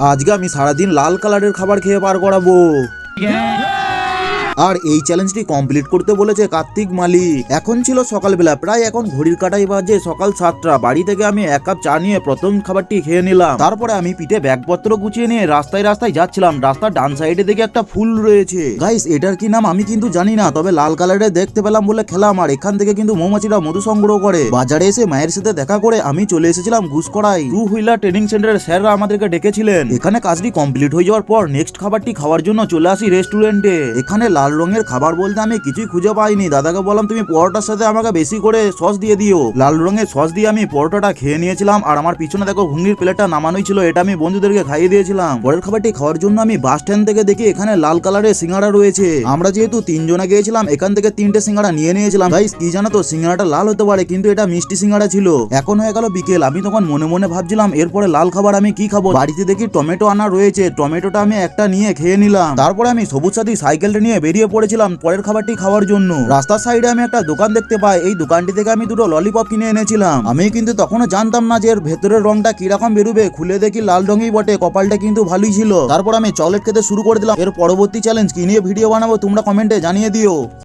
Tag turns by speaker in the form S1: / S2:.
S1: আজকে আমি সারাদিন লাল কালারের খাবার খেয়ে পার করাবো। আর এই চ্যালেঞ্জটি কমপ্লিট করতে বলেছে কার্তিক মালি এখন ছিল সকালবেলা, প্রায় এখন ঘড়ির কাটাই বাজে সকাল সাতটা। বাড়ি থেকে আমি এক কাপ চা নিয়ে প্রথম খাবারটি খেয়ে নিলাম। তারপরে আমি পিঠে ব্যাগপত্র গুছিয়ে নিয়ে রাস্তায় রাস্তায় যাচ্ছিলাম। রাস্তার ডান সাইডে দেখে একটা ফুল রয়েছে। গাইস এটার কি নাম আমি কিন্তু জানি না, তবে লাল কালারের দেখতে পেলাম বলে খেলাম আর এখান থেকে কিন্তু মৌমাছিরা মধু সংগ্রহ করে। বাজারে এসে মায়ের সাথে দেখা করে আমি চলে এসেছিলাম ঘুষকড়াই টু হুইলার ট্রেনিং সেন্টারের স্যাররা আমাদেরকে ডেকেছিলেন। এখানে কাজটি কমপ্লিট হয়ে যাওয়ার পর নেক্সট খাবারটি খাওয়ার জন্য চলে আসি রেস্টুরেন্টে এখানে লাল রঙের খাবার বলতে আমি কিছুই খুঁজে পাইনি। দাদাকে বললাম, তুমি পরোটার সাথে আমাকে বেশি করে সস দিয়ে দিও। লাল রঙের সস দিয়ে আমি পরোটাটা খেয়ে নিয়েছিলাম, আর আমার পিছনে দেখো ঘুগনির প্লেটটা নামানোই ছিল, এটা আমি বন্ধুদেরকে খাইয়ে দিয়েছিলাম। পরের খাবারটি খাওয়ার জন্য আমি বাস স্ট্যান্ড থেকে দেখি এখানে লাল কালারের সিঙ্গাড়া রয়েছে। আমরা যেহেতু তিনজনে গিয়েছিলাম, এখান থেকে তিনটে সিঙ্গাড়া নিয়ে নিয়েছিলাম। গাইস, কি জানো তো, সিঙ্গাড়াটা লাল হতে পারে, কিন্তু এটা মিষ্টি সিঙ্গাড়া ছিল। এখন হয়ে গেল বিকেল, আমি তখন মনে মনে ভাবছিলাম, এরপরে লাল খাবার আমি কি খাব? বাড়িতে দেখি টমেটো আনা রয়েছে, টমেটোটা আমি একটা নিয়ে খেয়ে নিলাম। তারপরে আমি সবুজ সাথী সাইকেলটা নিয়ে বেরিয়ে পড়েছিলাম পরের খাবারটি খাওয়ার জন্য। রাস্তার সাইডে আমি একটা দোকান দেখতে পাই। এই দোকানটি থেকে আমি দুটো ললিপপ কিনে এনেছিলাম। আমি কিন্তু তখনও জানতাম না যে এর ভেতরের রংটা কীরকম বেরোবে। খুলে দেখি লাল রঙেই বটে, কপালটা কিন্তু ভালোই ছিল। তারপর আমি চকলেট খেতে শুরু করে দিলাম। এর পরবর্তী চ্যালেঞ্জ কি নিয়ে ভিডিও বানাবো তোমরা কমেন্টে জানিয়ে দিও।